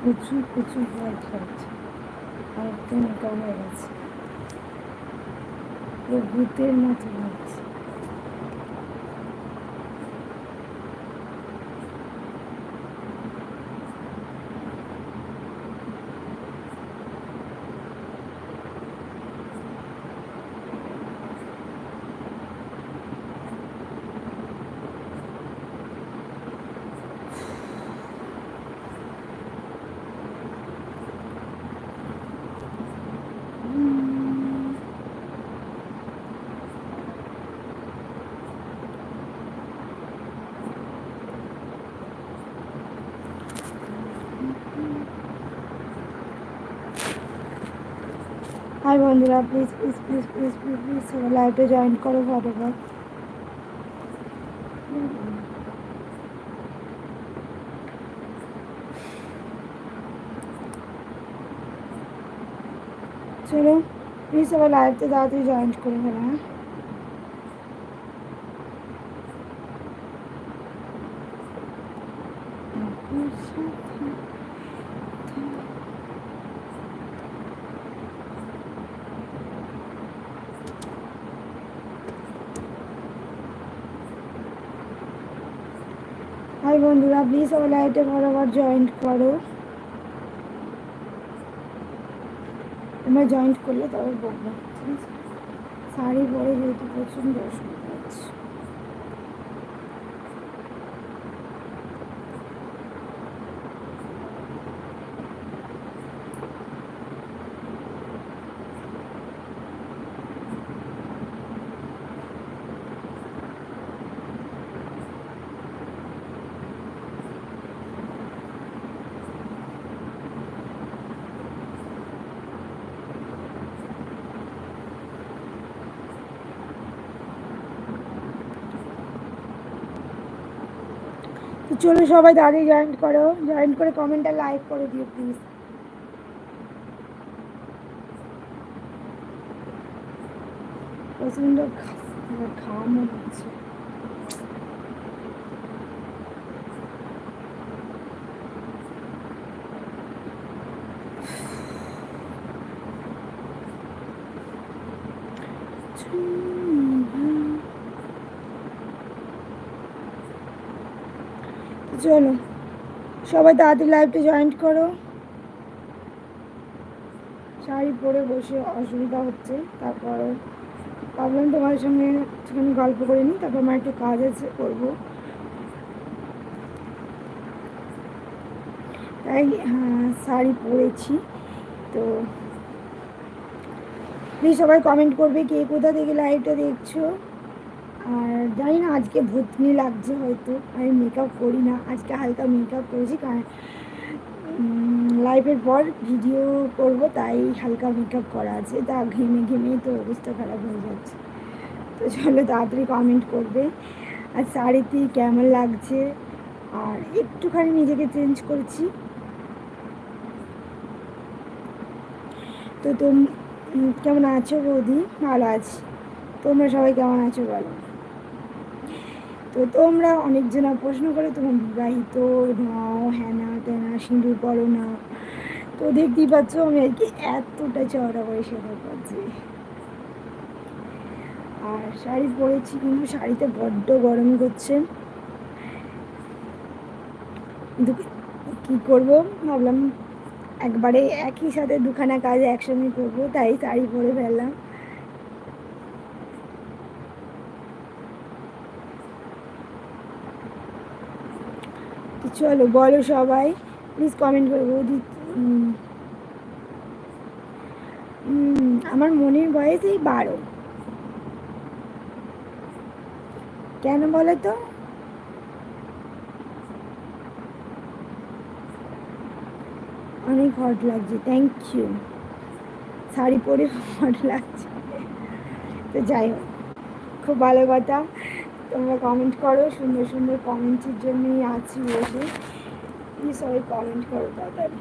প্রচুর প্রচুর লাগছে আর একটু মোটা গেছে। ভূতের মতো লাগছে হাই বন্ধুরা please please please please please please সবাই লাইভে জয়েন করো ফটোফট চলো প্লিজ সবাই লাইভতে তাড়াতাড়ি জয়েন করে ফেলো হ্যাঁ হাই বন্ধুরা প্লিজ আমার লাইটে বরাবর জয়েন্ট করো। তোমরা জয়েন্ট করলে তবে বলব শাড়ি পরে যেহেতু প্রচণ্ড অসুবিধা হচ্ছে তো চলো সবাই দাঁড়িয়ে জয়েন করো জয়েন করে কমেন্টটা লাইক করে দিও প্লিজ প্রচণ্ড ঘাম হচ্ছে চলো সবাই তাড়াতাড়ি লাইভটা জয়েন করো। শাড়ি পরে বসে অসুবিধা হচ্ছে তারপর ভাবলাম তোমার সঙ্গে একটুখানি গল্প করে নিই তারপর আমার একটু কাজ আছে করব। তাই হ্যাঁ, শাড়ি পরেছি তো প্লিজ সবাই কমেন্ট করবে কে কোথা থেকে লাইভটা দেখছ। আর জানি না, আজকে ভূতনি লাগছে হয়তো। আমি মেকআপ করি না। আজকে হালকা মেকআপ করেছি, কারণ লাইভের পর ভিডিও করব, তাই হালকা মেকআপ করা আছে। তা ঘেমে ঘেমে তো অবস্থা খারাপ হয়ে যাচ্ছে। তো চলো তাড়াতাড়ি কমেন্ট করবে। আর শাড়িতে কেমন লাগছে? আর একটুখানি নিজেকে চেঞ্জ করছি। তো তোম কেমন আছো বৌদি? ভালো আছি। তোমরা সবাই কেমন আছো বলো? তো তোমরা অনেকজনা প্রশ্ন করে তোমার বিবাহিত নাও হ্যানা তেনা সিঁদুর পড়ো না। তো দেখতেই পাচ্ছ আমি আর কি এতটা চওড়া করে সেটা করছি আর শাড়ি পরেছি কিন্তু শাড়িতে বড্ড গরম করছে। কিন্তু কী করব? ভাবলাম একবারে একই সাথে দুখানা কাজ একসঙ্গে করব, তাই শাড়ি পরে ফেললাম তো চলো, বলো সবাই। প্লিজ কমেন্ট করব বৌদি আমার মনের বয়স এই বারো। কেন বলো তো? অনেক হট লাগছে থ্যাংক ইউ শাড়ি পরে হট লাগছে। তো যাই হোক, খুব ভালো কথা। তোমরা কমেন্ট করো, সুন্দর সুন্দর কমেন্টের জন্যই আছি বসে প্লিজ সবাই কমেন্ট করো, তাড়াতাড়ি।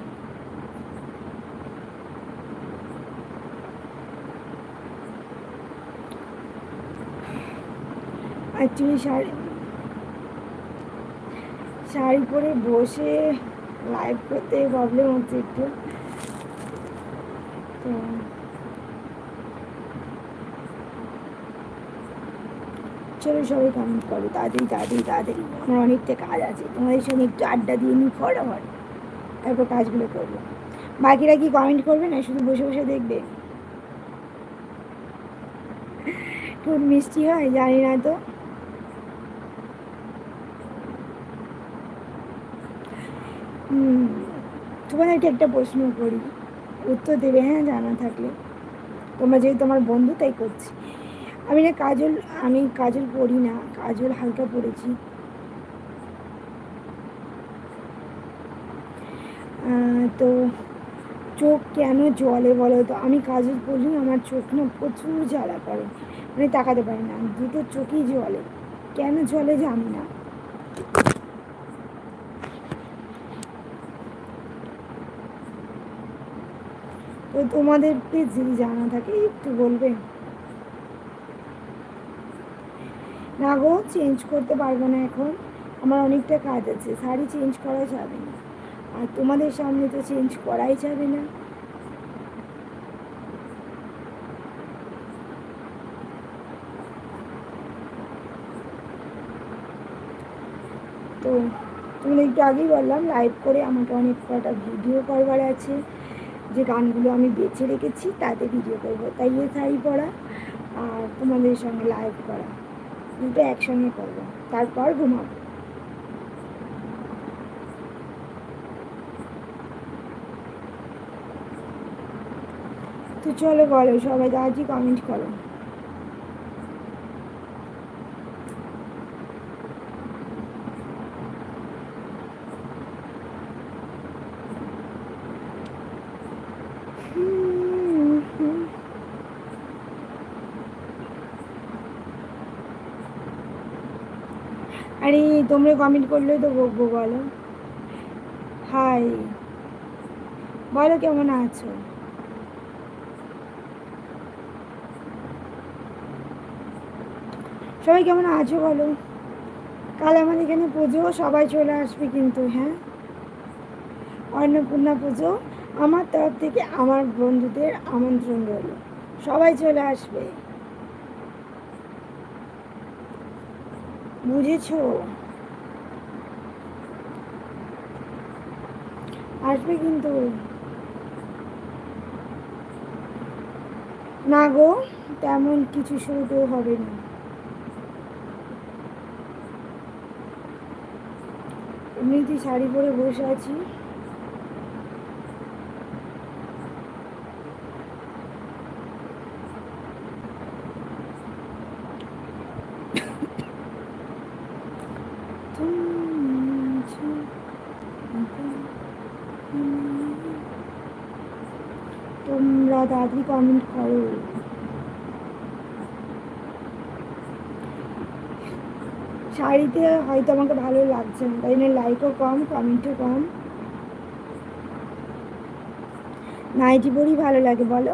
অ্যাকচুয়ালি শাড়ি শাড়ি পরে বসে লাইভ করতে প্রবলেম হচ্ছে একটু। তো চলো সবাই কমেন্ট করো। তাড়াতাড়ি তাড়াতাড়ি তাড়াতাড়ি। আমার অনেকটা কাজ আছে। তোমাদের সঙ্গে একটু আড্ডা দিয়ে নিই ফটাফট তারপর কাজগুলো করব। বাকিরা কি কমেন্ট করবে না? শুধু বসে বসে দেখবে? খুব মিষ্টি হয়, জানি না তো। তোমাদেরকে একটা প্রশ্ন করি। উত্তর দেবে হ্যাঁ জানা থাকলে। তোমরা যেহেতু আমার বন্ধু, তাই করছি। আমি না কাজল, আমি কাজল পড়ি না, কাজল হালকা পড়েছি। তো চোখ কেন জলে বলো তো? আমি কাজল পড়ি আমার চোখ না প্রচুর জ্বালা করে। মানে তাকাতে পারি না। দুটো চোখই জলে কেন জলে জানি না। তো তোমাদের যদি জানা থাকে, একটু বলবে? না গো চেঞ্জ করতে পারব না এখন। আমার অনেকটা কাজ আছে, শাড়ি চেঞ্জ করা যাবে না। আর তোমাদের সামনে তো চেঞ্জ করাই যাবে না। তো তুমি একটু আগেই বললাম লাইভ করে আমাকে অনেক কটা ভিডিও করবার আছে। যে গানগুলো আমি বেছে রেখেছি, তাতে ভিডিও করব। তাই এ শাড়ি পরা আর তোমাদের সঙ্গে লাইভ করা। দুটো একসঙ্গে করব। তারপর ঘুমাবো। তো চলো বলো সবাই আজই কমেন্ট করো আরে তোমরা কমেন্ট করলে তো বকবো বলো। হাই বলো কেমন আছো? সবাই কেমন আছো বলো? কাল আমাদের এখানে পুজো, সবাই চলে আসবে কিন্তু হ্যাঁ? অন্নপূর্ণা পুজো, আমার তরফ থেকে আমার বন্ধুদের আমন্ত্রণ রইল। সবাই চলে আসবে। বুঝেছ? আসবে কিন্তু। না গো তেমন কিছু শুরু হবে না এমনিতে শাড়ি পরে বসে আছি। তোমরা দাদি কমেন্ট করো। শাড়িতে হয়তো আমাকে ভালো লাগছে না, তাই জন্য লাইকও কম কমেন্টও কম। নাইটি পরি ভালো লাগে, বলো।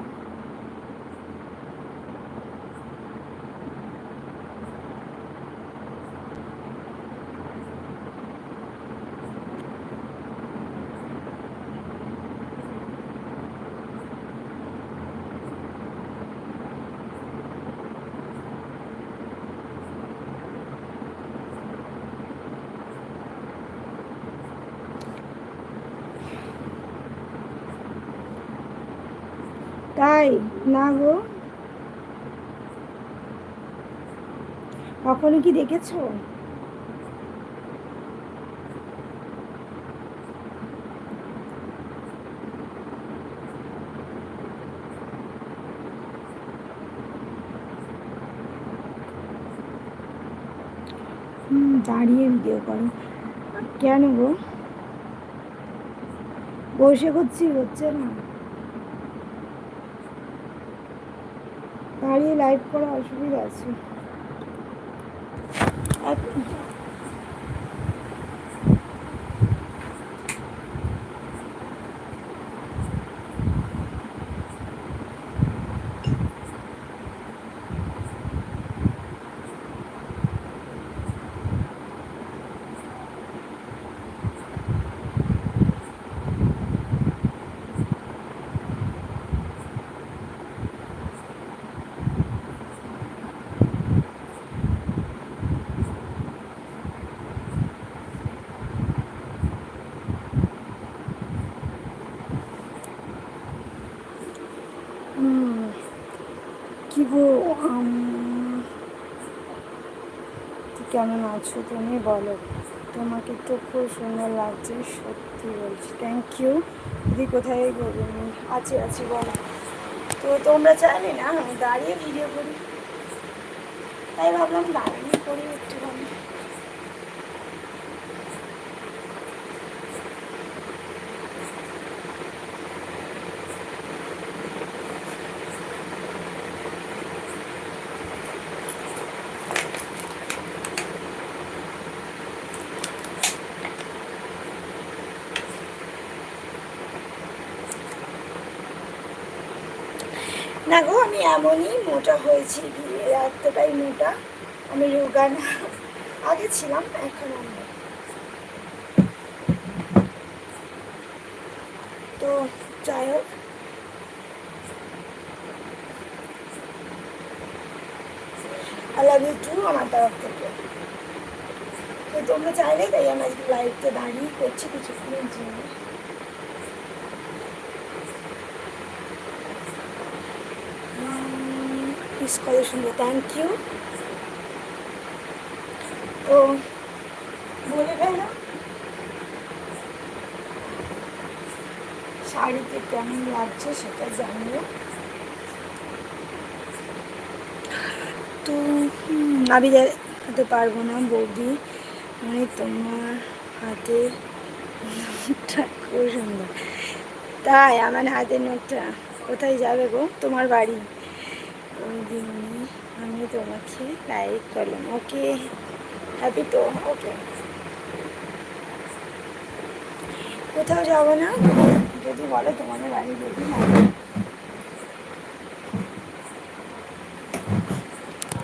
তাই, না গো। কখনো কি দেখেছ? দাঁড়িয়ে ভিডিও করো। কেন গো? বসে করছি, হচ্ছে না। দাঁড়িয়ে লাইভ করা অসুবিধা আছে এক- উম, কি গো কেমন আছো? তুমি বলো। তোমাকে তো খুব সুন্দর লাগছে, সত্যি বলছি। থ্যাংক ইউ দিদি কোথায় আছি আছি, বলো। তো তোমরা চাইলে না, আমি দাঁড়িয়ে ভিডিও করি। তাই ভাবলাম দাঁড়িয়ে করি একটুখানি না গো আমি এমনই মোটা হয়েছি এতটাই মোটা। আমি রোগা না আগে ছিলাম, এখন তো যাই হোক। আই টু আমার তরফ থেকে। তো তোমরা চাইলে তাই আমি আজকে লাইভটা দাঁড়িয়ে করছি কিছুক্ষণের জন্য। মিস কত সুন্দর থ্যাংক ইউ তো বলে ফেলো শাড়িতে কেমন লাগছে সেটা জানিও। তো আমি দেখাতে পারব না বৌদি। মানে তোমার হাতে খুব সুন্দর। তাই আমার হাতের নোটটা কোথায় যাবে গো? তোমার বাড়ি? বৌদি আমি তোমাকে লাইক করলাম ওকে হ্যাপি তো ওকে কোথাও যাব না? যদি বলো তোমাদের বাড়ি যদি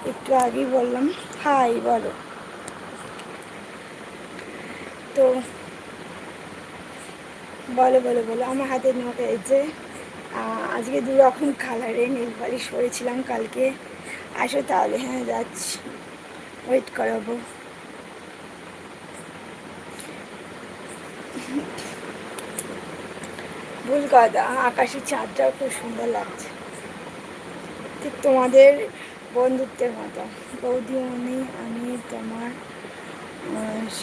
একটু আগেই বললাম হাই বলো। তো, বলো বলো বলো, আমার হাতের নখে এই যে। আজকে দু রকম কালারের নীল পালিশ পরেছিলাম কালকে। আসো তাহলে হ্যাঁ যাচ্ছি। ওয়েট করাবো। ভুল কথা, আকাশের চাঁদটাও খুব সুন্দর লাগছে। ঠিক তোমাদের বন্ধুত্বের মতো। বৌদি, আমি আমি, তোমার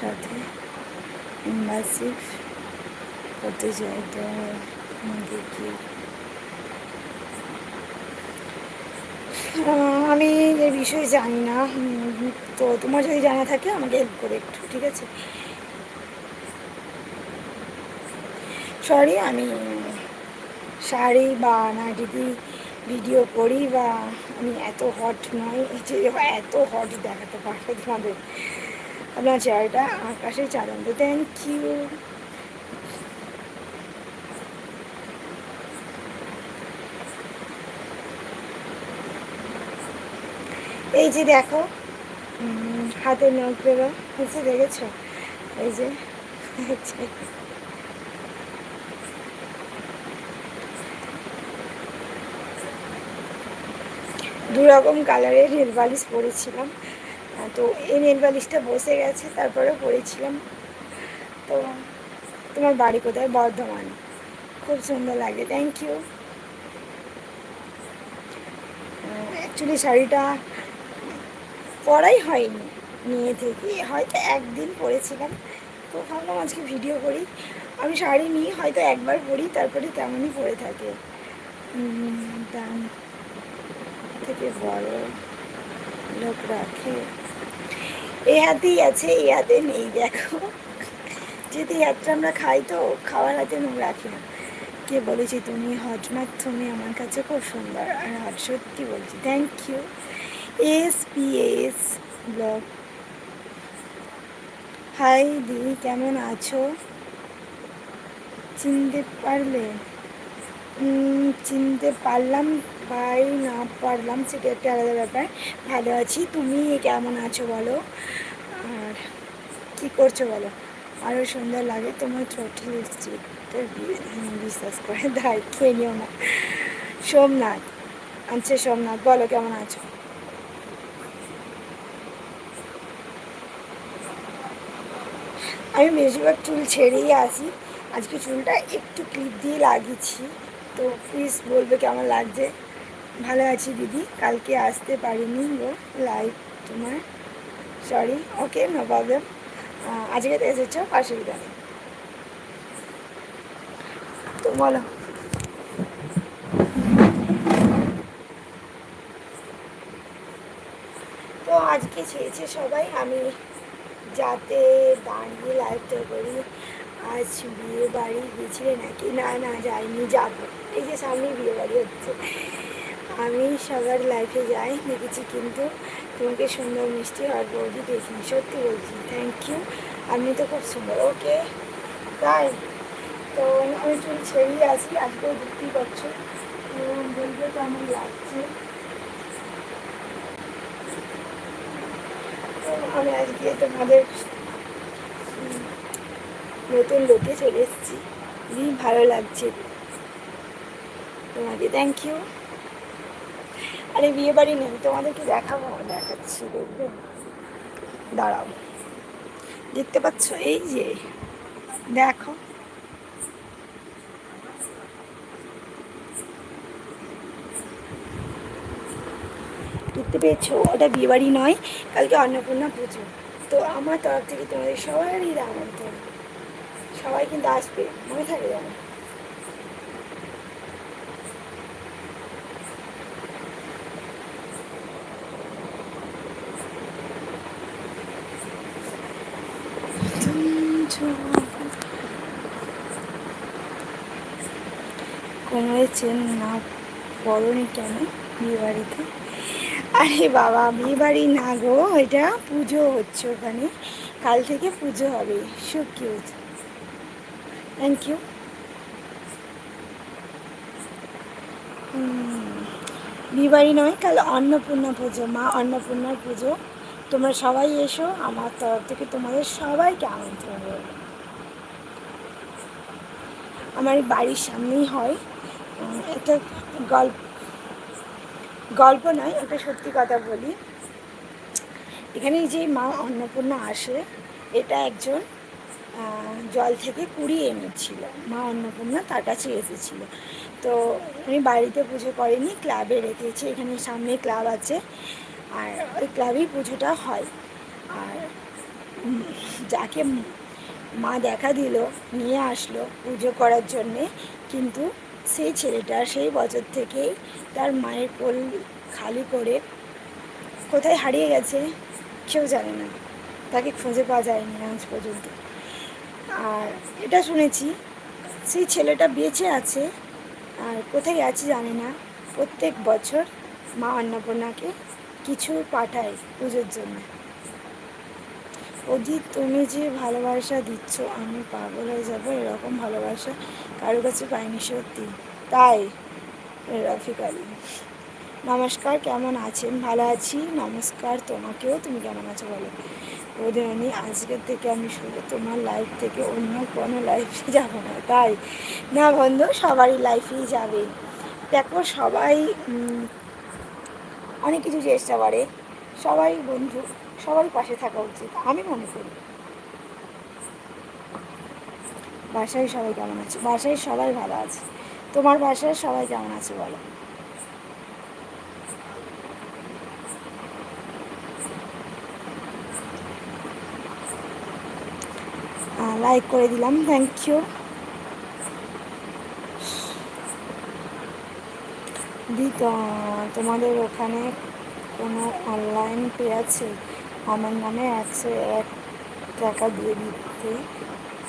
সাথে ইনভাসিভ করতে চাই তো আমাকে কি আমি এই বিষয়ে জানি না। তো তোমার যদি জানা থাকে আমাকে হেল্প করে একটু, ঠিক আছে? সরি আমি শাড়ি বা নাইটি ভিডিও করি বা আমি এত হট নয় যে এত হট দেখাতে পারব তোমাদের। আপনার চেয়ারটা আকাশে চাঁদন্ত থ্যাংক ইউ এই যে দেখো উম, হাতের নখগুলো হচ্ছে দেখেছ? এই যে। দু রকম কালারের নেল পালিশ পরেছিলাম। তো এই নেল পালিশটা বসে গেছে তারপরে পরেছিলাম। তো তোমার বাড়ি কোথায়? বর্ধমান। খুব সুন্দর লাগে থ্যাংক ইউ অ্যাকচুয়ালি শাড়িটা পরাই হয়নি, নিয়ে থেকে। হয়তো একদিন পড়েছিলাম। তো ভাবলাম আজকে ভিডিও করি। আমি শাড়ি নিই হয়তো একবার পড়ি, তারপরে তেমনই পরে থাকে। ডান থেকে বড় লোক রাখে। এ হাতেই আছে, এ হাতে নেই, দেখো। যেহেতু হাতটা আমরা খাই তো, খাওয়ার হাতে মুখ রাখি না। কে বলেছি, তুমি হট তুমি আমার কাছে খুব সুন্দর। আর হট সত্যি বলছি thank you S P S blog. Hi দিদি কেমন আছো? চিনতে পারলে? চিনতে পারলাম ভাই না পারলাম সেটা একটা আলাদা ব্যাপার। ভালো আছি। তুমি কেমন আছো বলো? আর কি করছ বলো? আরও সুন্দর লাগে তোমার ছোট লিপস্টিকটা বিশ্বাস করে দায় খেয়ে নিও না। সোমনাথ আচ্ছা সোমনাথ, বলো কেমন আছো? আমি বেশিরভাগ চুল ছেড়েই আসি। আজকে চুলটা একটু ক্লিপ দিয়ে লাগিয়েছি। তো প্লিজ বলবে কেমন লাগছে? ভালো আছি দিদি। কালকে আসতে পারিনি গো লাইভ তোমার। সরি ওকে নো প্রবলেম আজকে তো এসেছ অসুবিধা নেই। তো বলো। তো আজকে চেয়েছে সবাই, আমি যাতে দাঁড়িয়ে লাইভটা করি আজ বিয়ে বাড়ি গেছিলে নাকি? না না, যাইনি, যাব। এই যে সামনে বিয়ে বাড়ি হচ্ছে। আমি সবার লাইফে যাই, দেখেছি কিন্তু তোমাকে সুন্দর মিষ্টি আর বৌদি দেখিনি। সত্যি বলছি থ্যাংক ইউ আপনি তো খুব সুন্দর ওকে তাই তো আমি চুল ছেড়েই আসি, আজকেও দেখতেই পাচ্ছ। বলতে কেমন লাগছে তো আমি আজকে তোমাদের নতুন লোকে চলে এসেছি। খুবই ভালো লাগছে। তোমাকে থ্যাংক ইউ আরে বিয়ে বাড়ি নেই, তোমাদেরকে দেখাবো, দেখাচ্ছি, দেখবে? দাঁড়াও। দেখতে পাচ্ছ? এই যে, দেখো দেখতে পেয়েছ, ওটা বিয়ে বাড়ি নয়, কালকে অন্নপূর্ণা পুজো। তো আমার তরফ থেকে তোমাদের সবারই আমন্ত্রণ। সবাই কিন্তু আসবে, মনে থাকে যেন। কোমরে চেন না পড়নি কেন বিয়ে বাড়িতে আরে বাবা বিয়ে বাড়ি না গো, এটা পুজো হচ্ছে ওখানে। কাল থেকে পুজো হবে সো কিউট থ্যাংক ইউ বিয়ে বাড়ি নয়, কাল অন্নপূর্ণা পুজো, মা অন্নপূর্ণার পুজো। তোমরা সবাই এসো, আমার তরফ থেকে তোমাদের সবাইকে আমন্ত্রণ রইল। আমার বাড়ির সামনেই হয় একটা গল্প গল্প নয়, একটা সত্যি কথা বলি। এখানে যে মা অন্নপূর্ণা আসে, এটা একজন জল থেকে কুড়িয়ে এনেছিল। মা অন্নপূর্ণা তার কাছে এসেছিল। তো উনি বাড়িতে পুজো করেনি ক্লাবে রেখেছে। এখানে সামনে ক্লাব আছে, আর ওই ক্লাবেই পুজোটা হয়। আর যাকে মা দেখা দিল, নিয়ে আসলো পুজো করার জন্যে, কিন্তু সেই ছেলেটা সেই বছর থেকেই তার মায়ের কোল খালি করে কোথায় হারিয়ে গেছে কেউ জানে না। তাকে খুঁজে পাওয়া যায়নি আজ পর্যন্ত। আর এটা শুনেছি, সেই ছেলেটা বেঁচে আছে আর কোথায় আছে জানে না। প্রত্যেক বছর মা অন্নপূর্ণাকে কিছু পাঠায় পুজোর জন্য। অজিত, তুমি যে ভালোবাসা দিচ্ছ, আমি পাগল হয়ে যাব, এরকম ভালোবাসা কারও কাছে পাইনি সত্যি। তাই, রফিক আলী। নমস্কার, কেমন আছেন? ভালো আছি। নমস্কার, তোমাকেও? তুমি কেমন আছো বলো? আমি আজকের থেকে আমি শুধু তোমার লাইফ থেকে অন্য কোনো লাইফে যাব না, তাই? না বন্ধু, সবারই লাইফেই যাবে। দেখো, সবাই অনেক কিছু চেষ্টা করে। সবাই বন্ধু সবাই পাশে থাকা উচিত, আমি মনে করি। বাসায় সবাই কেমন আছে? বাসায় সবাই ভালো আছে। তোমার বাসায় সবাই কেমন আছে বলো? লাইক করে দিলাম থ্যাংক ইউ দি তোমাদের ওখানে কোনো অনলাইন পে আছে? আমার নামে একশো এক টাকা দিয়ে দিতে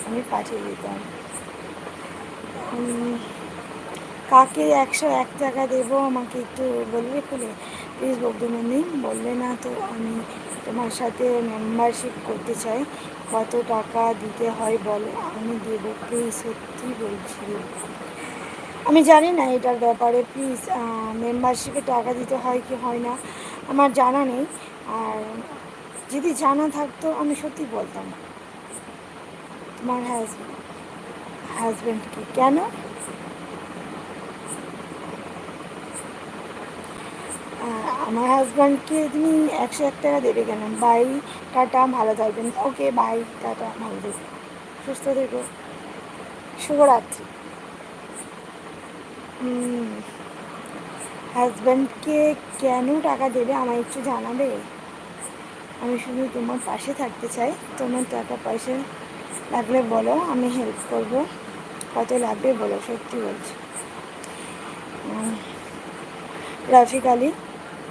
আমি পাঠিয়ে দিতাম। কাকে একশো এক টাকা দেবো আমাকে একটু বলবে খুলে? প্লিজ বৌদ্ধনন্দী বললে না তো আমি তোমার সাথে মেম্বারশিপ করতে চাই। কত টাকা দিতে হয় বলো? আমি দেবো প্লিজ সত্যি বলছি। আমি জানি না এটার ব্যাপারে প্লিজ মেম্বারশিপে টাকা দিতে হয় কি হয় না, আমার জানা নেই। আর যদি জানা থাকতো, আমি সত্যি বলতাম। তোমার হাজব্যান্ড হাজব্যান্ডকে কেন? আমার হাজব্যান্ডকে তুমি একশো এক টাকা দেবে কেন? বাই, টাটা, ভালো থাকবেন। ওকে, বাই, টাটা, ভালো থেকো সুস্থ থেকো। শুভরাত্রি। হাজব্যান্ডকে কেন টাকা দেবে আমায় একটু জানাবে? আমি শুধু তোমার পাশে থাকতে চাই। তোমার টাকা পয়সা লাগলে বলো, আমি হেল্প করব। কত লাগবে বলো, সত্যি বলছি। রাফিক আলী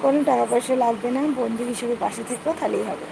কোনো টাকা পয়সা লাগবে না, বন্ধু হিসেবে পাশে থেকেও তাহলেই হবে।